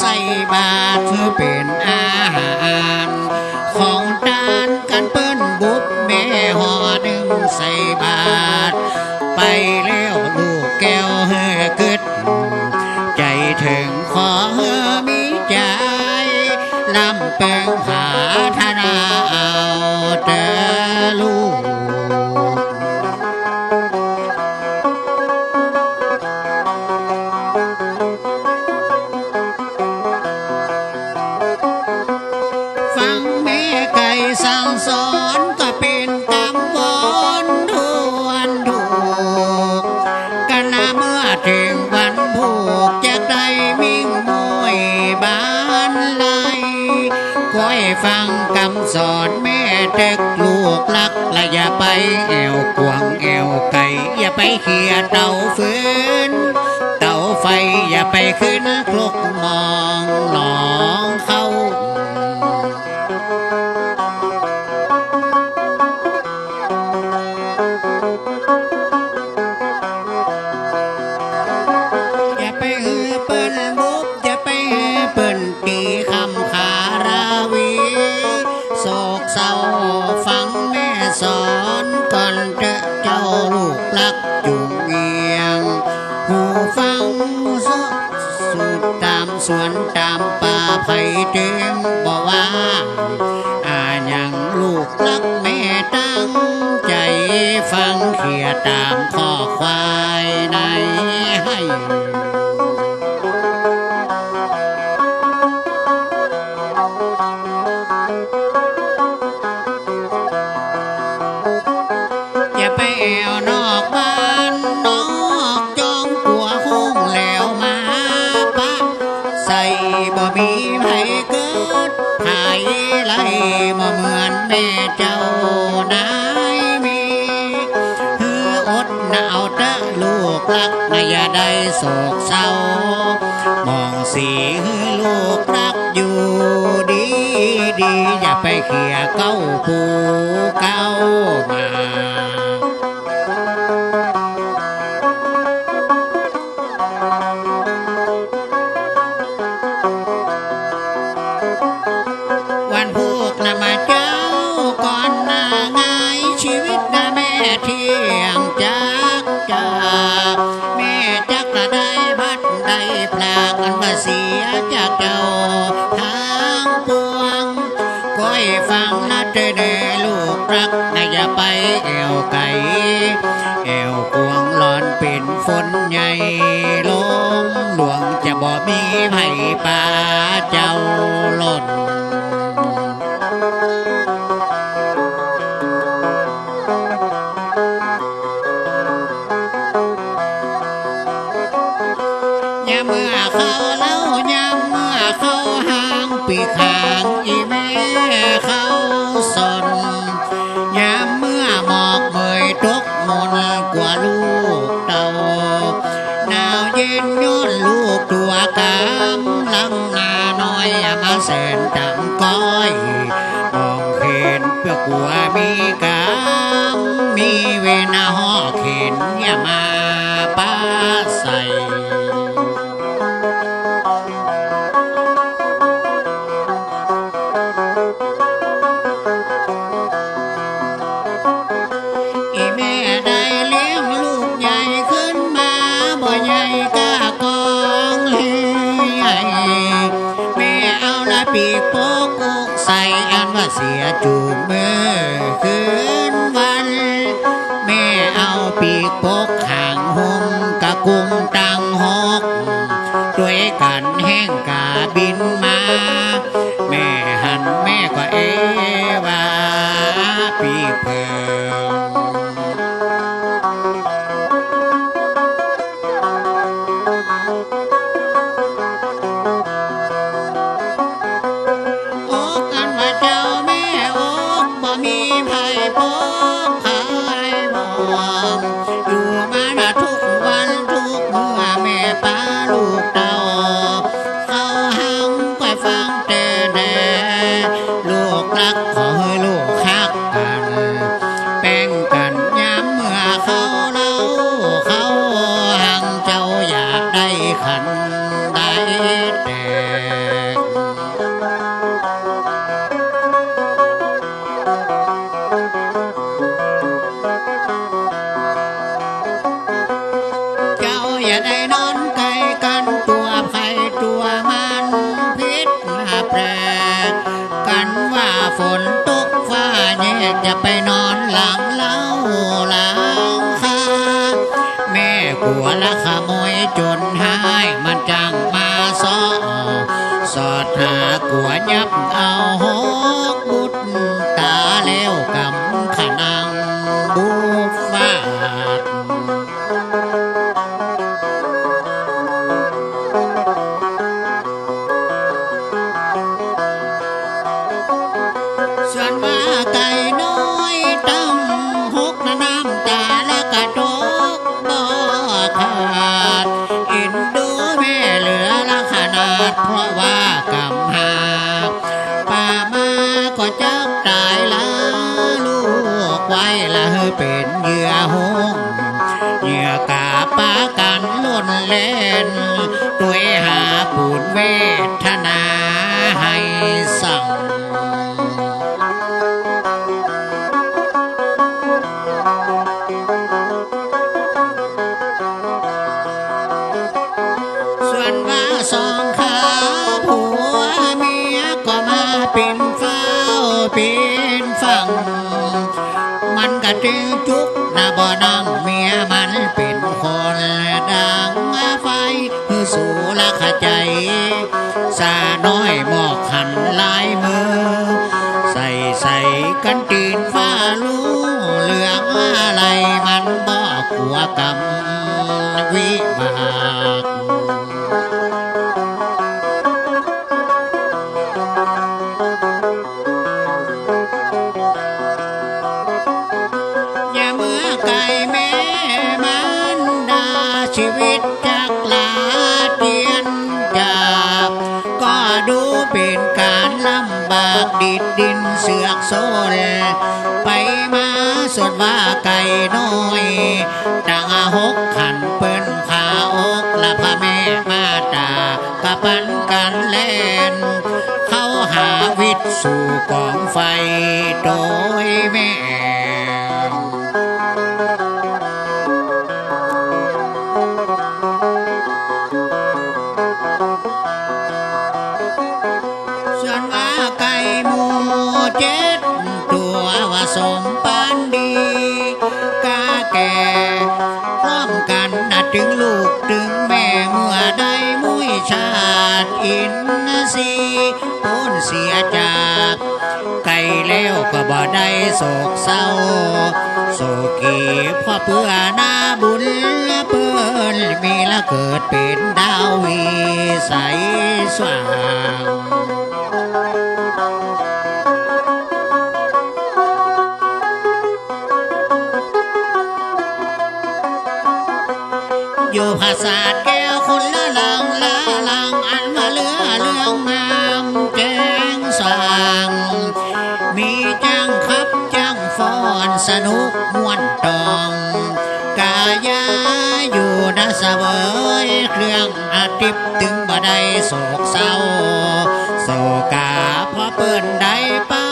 ใส่บาตรเพื่อเป็นอาหาร ของทานกันเปิ้นบุบแม่หอหนึ่งใส่บาตรไปแล้วลูกแก้วเฮือกิดใจถึงขอเฮือมีใจลำเปิงหา สั่งสอนก็เป็นตำบอนทวนถูกกันนะเมื่อถึงวันผูกจะได้มิ่งมวยบ้านไลคอยฟังคำสอนแม่เด็กลูกลักและอย่าไปแอวกวงแอวไก่อย่าไปเขี่ยเตาฟืนเตาไฟอย่าไปขึ้นคลุกมองหนอง ตามสวนตามป่าไผ่เต็มบ่ว่าอาหยังลูกรักแม่ตั้งใจฟังเขียตามข้อควายในให้ บ่เหมือนแม่เจ้านายมีฮืออดหนาวตะลูกรักไม่อย่าได้โศกเศร้ามองสีฮือลูกรักอยู่ดีดีอย่าไปเขีย ลากอันมาเสียจากเจ้าทางปวงก้อยฟังนะเด้อเดลูกรักนะอย่าไปแอวไก่แอวกวงหลอนเป็นฝนใหญ่ลมหลวงจะบ่มีไผ่ป่าเจ้าหล่น ยามเมื่อเขาเล่ายามเมื่อเขาห่างปีกห่างอีแม่เขาสนยามเมื่อหมอกเมยตกมนกว่าลูกเต่าหนาวเย็นย้อนลูกตัวกำลังนาน้อยมาแสนจังก้อย เสียจูบมือคืนวัน แม่เอาปีกโปกห่างหุมกะกุมตังหกด้วยกันแห้งกาบินมา แม่หันแม่ก็เอว่าปีเพ ขันได้แต่ออย่าได้นอนไกลกันตัวไผ่ตัวมันพิษมาแปรกันว่าฝนตกฟ้าแยกจะไปนอนหลังเล้าหลังคาแม่กลัวละขโม ลัวยับเอาหกบุตตาแล้วกำขนังบูฟาดส่วนมาไก่น้อ เป็นเหยื่อหงเหยื่อกาปากันล่นเล่นด้วยหาปูนเวทนาให้สั่ง มันก็จึงจุกนะบ่น้องเมียมันเป็นคนดังไฟคือสูละขใจ สาน้อยหมอกหันลายมือ ใส่ใส่กันตี ลำบากดิดดินเสือกโซนไปมาส่วนว่าไก่น้อยดังหกขันเปิ้นขาอกละพระแม่มาตากะปันกันเล่น เขาหาวิทย์สู่กองไฟโดยแม่ อินสีพ้นเสียจากไก่แล้วก็บ่ได้โศกเศร้าโศกีเพ่อเพื่อนาบุญเปิ้นมีละเกิดเป็นดาววีใสสว่างอยู่ภาษาแก้วคนละลัง นุมวนตองกายาอยู่นะเสวยเครื่องอาทิตย์ถึงบ่ได้โศกเศร้าโศกาเพราะเปิ้นได้ป้า